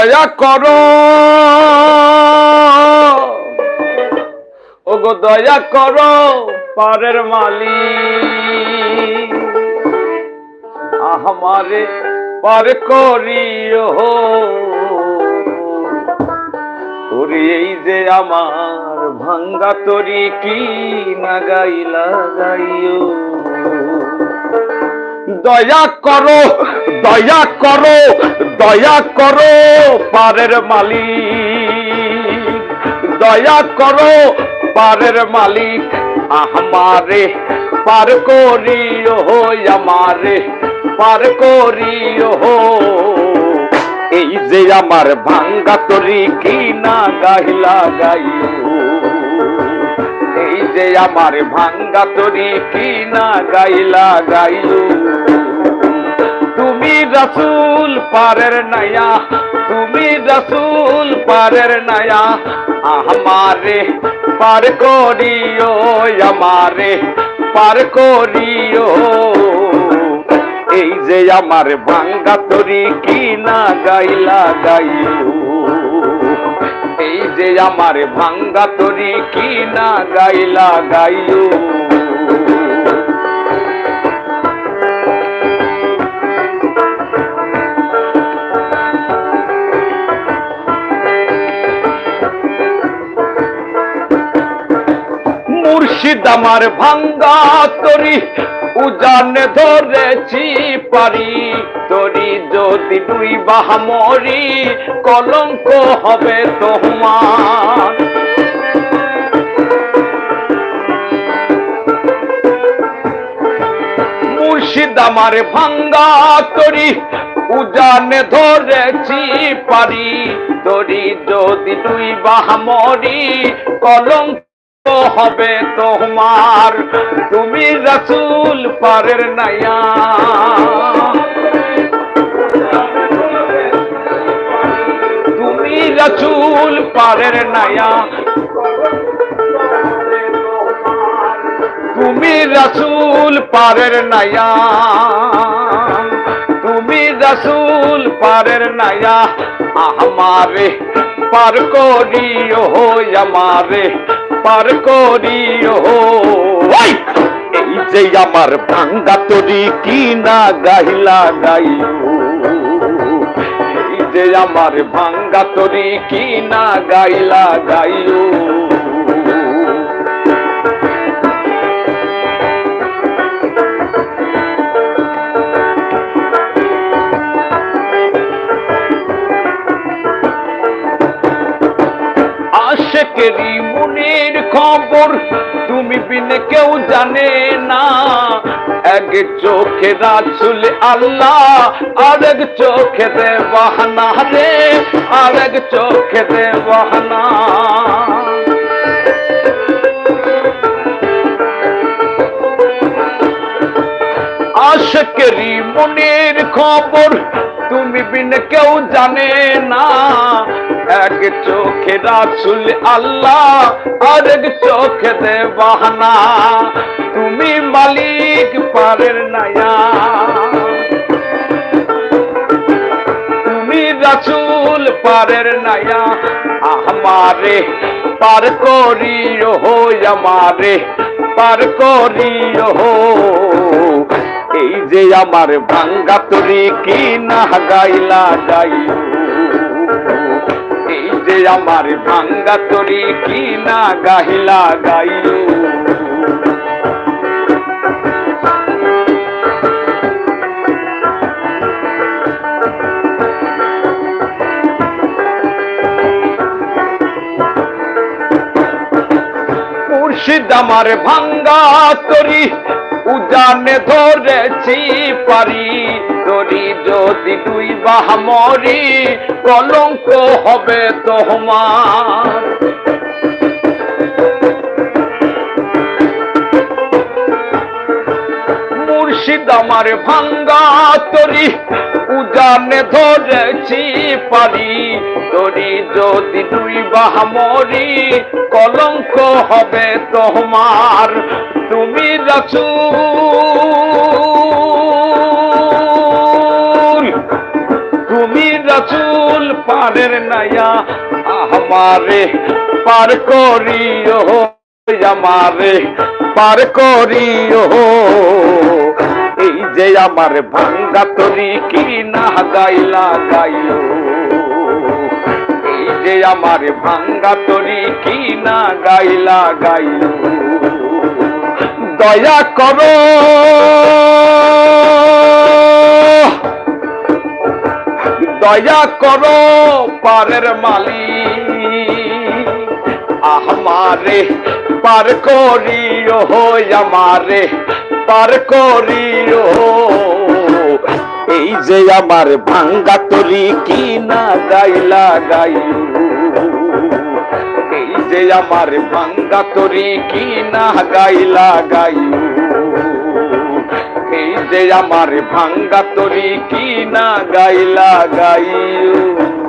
দয়া করো। ওগো দয়া করো, পারের মালি আমারে পার করিও। তোরে এই যে আমার ভাঙ্গা তরি কি না গাইলা গাইও। দয়া করো দয়া করো দয়া করো পারের মালিক। দয়া করো পারের মালিক আমারে, পার করিও আমারে, পার করিও এই যে আমার ভাঙ্গা তরি কি না গাইলা গাইও যে আমার ভাঙ্গা তরি কি না গাইলা গাইও তুমি রসুল পারের নয়া, তুমি রসুল পারের নয়া, আমারে পার করিও, আমারে পার করিও। এই যে আমার ভাঙ্গা তরি কি না গাইলা এই যে আমার ভাঙ্গা তরি কি না গাইলা গাইও মুর্শিদ আমার ভাঙ্গা তরি উজানে ধরেছি পারি, তরি যদি দুই বাহামরি কলঙ্ক হবে তোমার। মুর্শিদ আমার ভাঙ্গা তরি উজানে ধরেছি পারি, তরি যদি দুই বাহামরি কলঙ্ক হবে তোমার। তুমি রসুল পারের নাইয়া তুমি রসুল পারের নাইয়া তুমি রসুল পারের নাইয়া তুমি রসুল পারের নাইয়া আমারে পার করিও আমারে। পার করিও! এই যে আমার ভাঙ্গা তরি কি না গাইলা গাই এই যে আমার ভাঙ্গা তরি কি না গাইলা গাইও। আশেকেরই খবর তুমি বিনে কেউ জানে না। এক চোখে রাসুল আল্লাহ, আরেক চোখে দে বাহানা রে আরেক চোখে দে বাহানা আশেকেরই মনের খবর তুমি বিন কেউ জানে না। এক চোখে রাসুল আল্লাহ, আরেক চোখে দে বাহানা তুমি মালিক পারের নায়া। তুমি রাসুল পারের নায়া। আমারে পার করিও আমারে, পার করিও যে আমার ভাঙ্গা তরি কি না গাইলা গাইও এই যে আমার ভাঙ্গা তরি কি না গাইলা গাইও? মুর্শিদ আমার ভাঙ্গা তরি উজানে ধরেছি পারি তোরি যদি তুই বাহামরি কলঙ্ক হবে তোমার। মুর্শিদ আমার ভাঙ্গা তরি। উজানে ধরেছি পারি তরি যদি তুই বাহামরি কলঙ্ক হবে তোমার। তুমি রাখু তুমি রাসুল পারের নায়া আমারে পার করিও, আমারে পার করিও। যে আমার ভাঙ্গা তরি কি না গাইলা। গাইও এই যে আমার ভাঙ্গা তরি কি না গাইলা। গাইও দয়া করো। দয়া করো পারের মালিক। আমারে পার করিও আমারে। পার করিও এই যে আমার ভাঙ্গা তরি কি না গাইলা। গাইও এই যে আমার ভাঙ্গা তরি কি না গাইও এই যে আমার ভাঙ্গা তরি কি না গাইলা। গাইও